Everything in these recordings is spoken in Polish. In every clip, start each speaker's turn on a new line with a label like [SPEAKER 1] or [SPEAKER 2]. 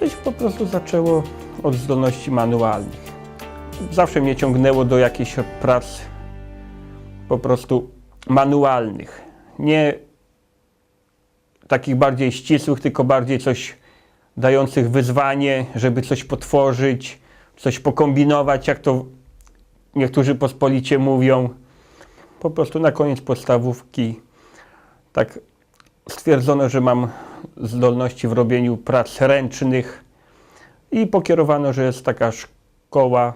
[SPEAKER 1] Coś po prostu zaczęło od zdolności manualnych. Zawsze mnie ciągnęło do jakichś prac po prostu manualnych. Nie takich bardziej ścisłych, tylko bardziej coś dających wyzwanie, żeby coś potworzyć, coś pokombinować, jak to niektórzy pospolicie mówią. Po prostu na koniec podstawówki tak stwierdzono, że mam zdolności w robieniu prac ręcznych i pokierowano, że jest taka szkoła.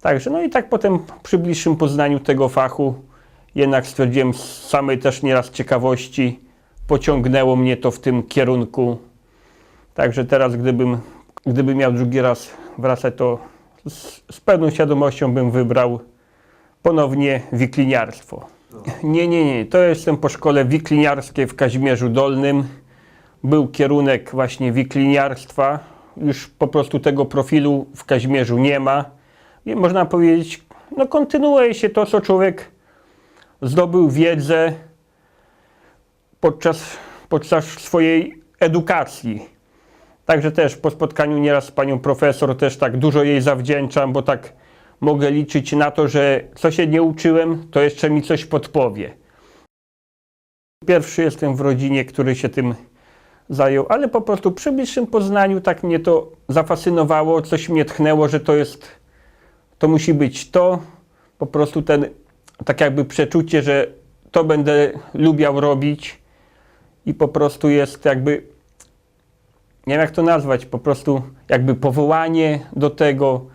[SPEAKER 1] Także, no i tak potem przy bliższym poznaniu tego fachu jednak stwierdziłem z samej też nieraz ciekawości, pociągnęło mnie to w tym kierunku. Także teraz, gdybym, gdybym miał drugi raz wracać, to z, z pewną świadomością bym wybrał ponownie wikliniarstwo. Nie, nie, nie. To jestem po szkole wikliniarskiej w Kazimierzu Dolnym. Był kierunek właśnie wikliniarstwa. Już po prostu tego profilu w Kazimierzu nie ma. I można powiedzieć, no kontynuuje się to, co człowiek zdobył wiedzę podczas, podczas swojej edukacji. Także też po spotkaniu nieraz z panią profesor też tak dużo jej zawdzięczam, bo tak mogę liczyć na to, że co się nie uczyłem, to jeszcze mi coś podpowie. Pierwszy jestem w rodzinie, który się tym zajął, ale po prostu przy bliższym poznaniu tak mnie to zafascynowało, coś mnie tchnęło, że to jest, to musi być to, po prostu ten, tak jakby przeczucie, że to będę lubiał robić i po prostu jest jakby, nie wiem jak to nazwać, po prostu jakby powołanie do tego,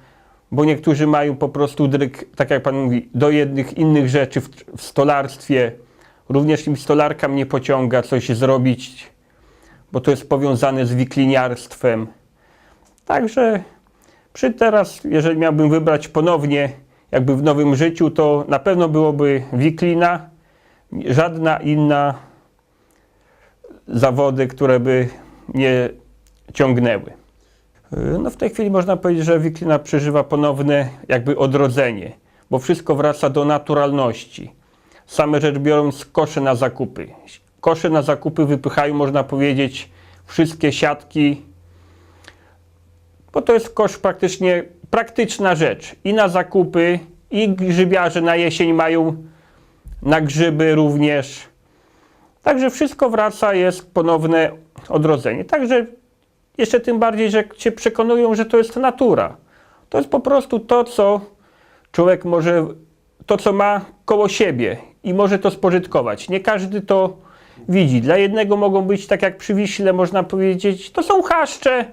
[SPEAKER 1] bo niektórzy mają po prostu dryk, tak jak Pan mówi, do jednych innych rzeczy w, w stolarstwie. Również im stolarka mnie pociąga coś zrobić, bo to jest powiązane z wikliniarstwem. Także przy teraz, jeżeli miałbym wybrać ponownie, jakby w nowym życiu, to na pewno byłoby wiklina, żadna inna zawody, które by mnie ciągnęły. No w tej chwili można powiedzieć, że wiklina przeżywa ponowne jakby odrodzenie, bo wszystko wraca do naturalności. Same rzecz biorąc kosze na zakupy. Kosze na zakupy wypychają, można powiedzieć, wszystkie siatki, bo to jest kosz praktycznie praktyczna rzecz. I na zakupy, i grzybiarze na jesień mają na grzyby również. Także wszystko wraca, jest ponowne odrodzenie. Także jeszcze tym bardziej, że cię przekonują, że to jest natura. To jest po prostu to, co człowiek może, to co ma koło siebie i może to spożytkować. Nie każdy to widzi. Dla jednego mogą być, tak jak przy Wiśle, można powiedzieć, to są chaszcze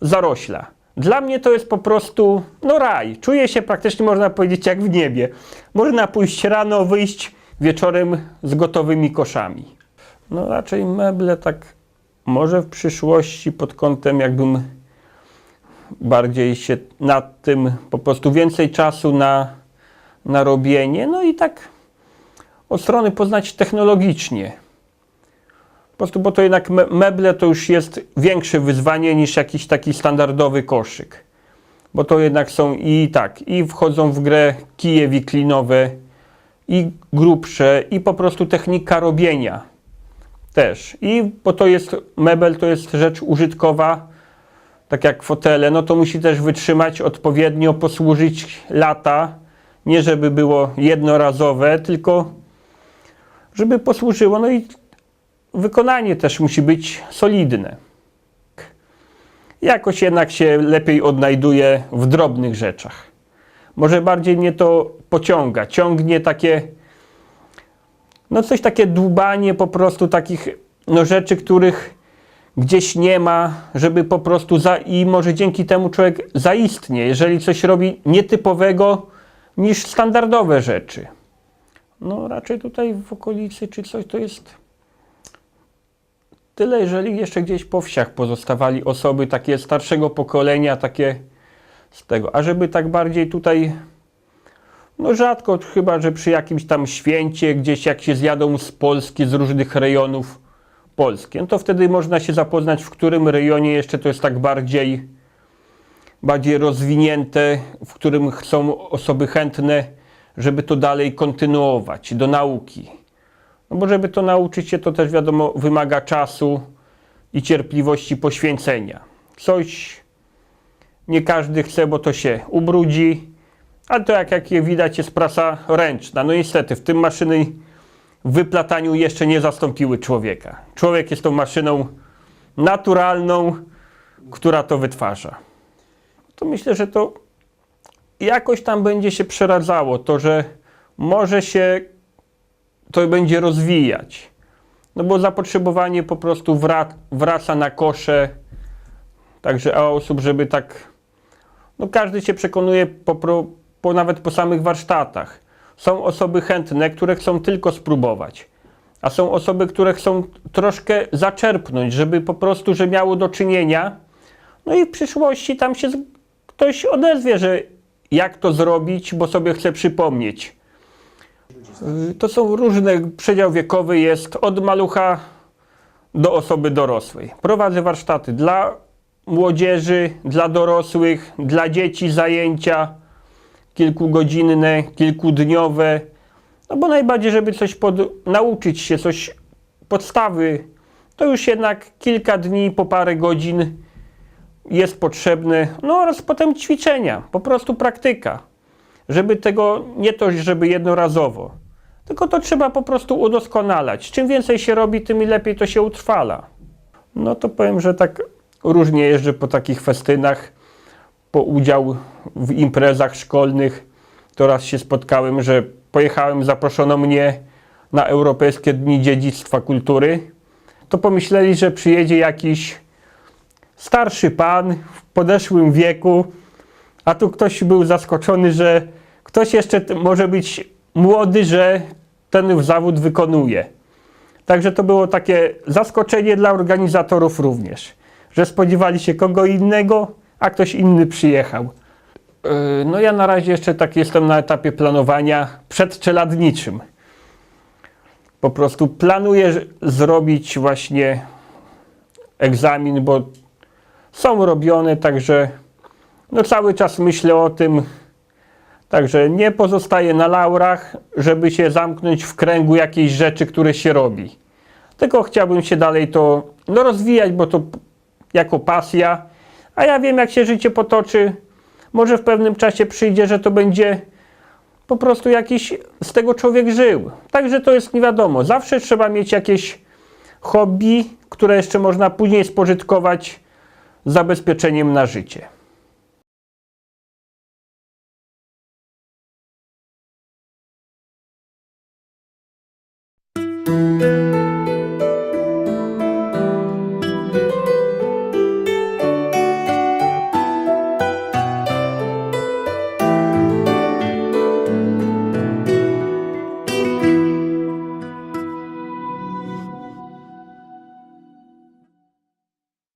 [SPEAKER 1] zarośla. Dla mnie to jest po prostu, no raj. Czuję się praktycznie, można powiedzieć, jak w niebie. Można pójść rano, wyjść wieczorem z gotowymi koszami. No raczej meble tak może w przyszłości pod kątem jakbym bardziej się nad tym po prostu więcej czasu na, na robienie, no i tak od strony poznać technologicznie. Po prostu, bo to jednak me- meble to już jest większe wyzwanie niż jakiś taki standardowy koszyk. Bo to jednak są i tak, i wchodzą w grę kije wiklinowe, i grubsze, i po prostu technika robienia też. I bo to jest mebel, to jest rzecz użytkowa, tak jak fotele, no to musi też wytrzymać odpowiednio, posłużyć lata. Nie żeby było jednorazowe, tylko żeby posłużyło. No i wykonanie też musi być solidne. Jakoś jednak się lepiej odnajduje w drobnych rzeczach. Może bardziej mnie to pociąga, ciągnie takie no coś takie dłubanie po prostu takich no rzeczy, których gdzieś nie ma, żeby po prostu za, i może dzięki temu człowiek zaistnie, jeżeli coś robi nietypowego niż standardowe rzeczy. No raczej tutaj w okolicy czy coś to jest tyle, jeżeli jeszcze gdzieś po wsiach pozostawali osoby takie starszego pokolenia, takie z tego, a żeby tak bardziej tutaj no rzadko, chyba że przy jakimś tam święcie, gdzieś jak się zjadą z Polski, z różnych rejonów Polski, no to wtedy można się zapoznać, w którym rejonie jeszcze to jest tak bardziej, bardziej rozwinięte, w którym chcą osoby chętne, żeby to dalej kontynuować, do nauki. No bo żeby to nauczyć się, to też wiadomo, wymaga czasu, i cierpliwości poświęcenia. Coś nie każdy chce, bo to się ubrudzi, ale to jak, jak je widać jest prasa ręczna. No niestety, w tym maszyny w wyplataniu jeszcze nie zastąpiły człowieka. Człowiek jest tą maszyną naturalną, która to wytwarza. To myślę, że to jakoś tam będzie się przeradzało. To, że może się to będzie rozwijać. No bo zapotrzebowanie po prostu wra- wraca na kosze. Także a osób, żeby tak. No każdy się przekonuje po, pro- po nawet po samych warsztatach. Są osoby chętne, które chcą tylko spróbować. A są osoby, które chcą troszkę zaczerpnąć, żeby po prostu, że miało do czynienia. No i w przyszłości tam się ktoś odezwie, że jak to zrobić, bo sobie chce przypomnieć. Y, To są różne, przedział wiekowy jest od malucha do osoby dorosłej. Prowadzę warsztaty dla młodzieży, dla dorosłych, dla dzieci zajęcia kilkugodzinne, kilkudniowe. No bo najbardziej, żeby coś pod, nauczyć się, coś podstawy, to już jednak kilka dni po parę godzin jest potrzebne. No oraz potem ćwiczenia, po prostu praktyka. Żeby tego nie to, żeby jednorazowo, tylko to trzeba po prostu udoskonalać. Czym więcej się robi, tym lepiej to się utrwala. No to powiem, że tak różnie jeżdżę po takich festynach, po udział w imprezach szkolnych. To raz się spotkałem, że pojechałem, zaproszono mnie na Europejskie Dni Dziedzictwa Kultury. To pomyśleli, że przyjedzie jakiś starszy pan w podeszłym wieku, a tu ktoś był zaskoczony, że ktoś jeszcze może być młody, że ten zawód wykonuje. Także to było takie zaskoczenie dla organizatorów również, że spodziewali się kogo innego, a ktoś inny przyjechał. Yy, No ja na razie jeszcze tak jestem na etapie planowania przedczeladniczym. Po prostu planuję zrobić właśnie egzamin, bo są robione, także no cały czas myślę o tym, także nie pozostaję na laurach, żeby się zamknąć w kręgu jakiejś rzeczy, które się robi. Tylko chciałbym się dalej to no, rozwijać, bo to jako pasja, a ja wiem jak się życie potoczy. Może w pewnym czasie przyjdzie, że to będzie po prostu jakiś z tego człowiek żył. Także to jest nie wiadomo. Zawsze trzeba mieć jakieś hobby, które jeszcze można później spożytkować zabezpieczeniem na życie.